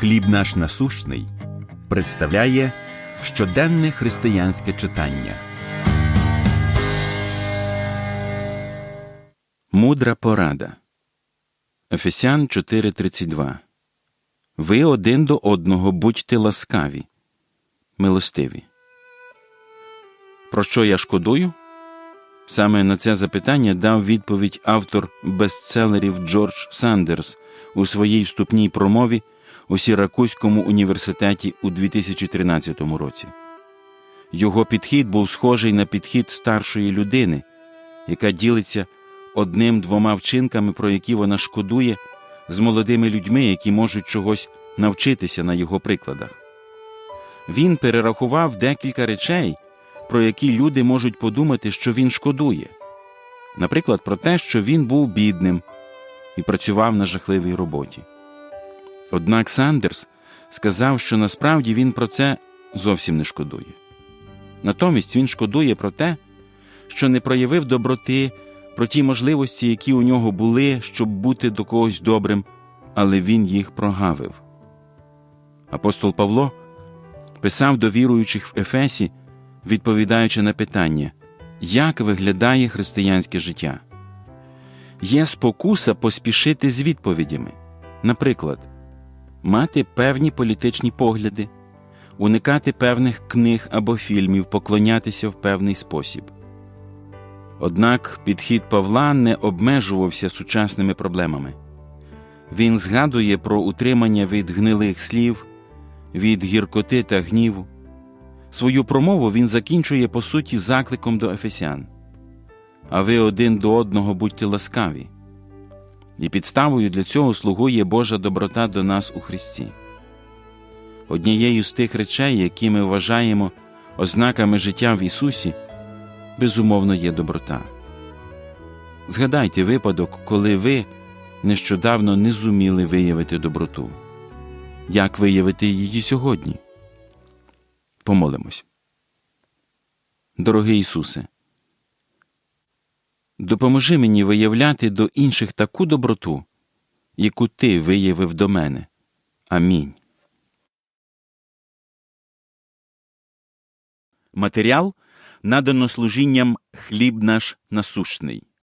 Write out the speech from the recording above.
Хліб наш насущний представляє щоденне християнське читання. Мудра порада. Ефесян 4:32. Ви один до одного будьте ласкаві, милостиві. Про що я шкодую? Саме на це запитання дав відповідь автор бестселерів Джордж Сандерс у своїй вступній промові у Сіракузькому університеті у 2013 році. Його підхід був схожий на підхід старшої людини, яка ділиться одним-двома вчинками, про які вона шкодує, з молодими людьми, які можуть чогось навчитися на його прикладах. Він перерахував декілька речей, про які люди можуть подумати, що він шкодує. Наприклад, про те, що він був бідним і працював на жахливій роботі. Однак Сандерс сказав, що насправді він про це зовсім не шкодує. Натомість він шкодує про те, що не проявив доброти, про ті можливості, які у нього були, щоб бути до когось добрим, але він їх прогавив. Апостол Павло писав до віруючих в Ефесі, відповідаючи на питання, як виглядає християнське життя. Є спокуса поспішити з відповідями. Наприклад, мати певні політичні погляди, уникати певних книг або фільмів, поклонятися в певний спосіб. Однак підхід Павла не обмежувався сучасними проблемами. Він згадує про утримання від гнилих слів, від гіркоти та гніву. Свою промову він закінчує по суті закликом до ефесян. А ви один до одного будьте ласкаві. І підставою для цього слугує Божа доброта до нас у Христі. Однією з тих речей, які ми вважаємо ознаками життя в Ісусі, безумовно, є доброта. Згадайте випадок, коли ви нещодавно не зуміли виявити доброту. Як виявити її сьогодні? Помолимось. Дорогий Ісусе, допоможи мені виявляти до інших таку доброту, яку Ти виявив до мене. Амінь. Матеріал надано служінням хліб наш насущний.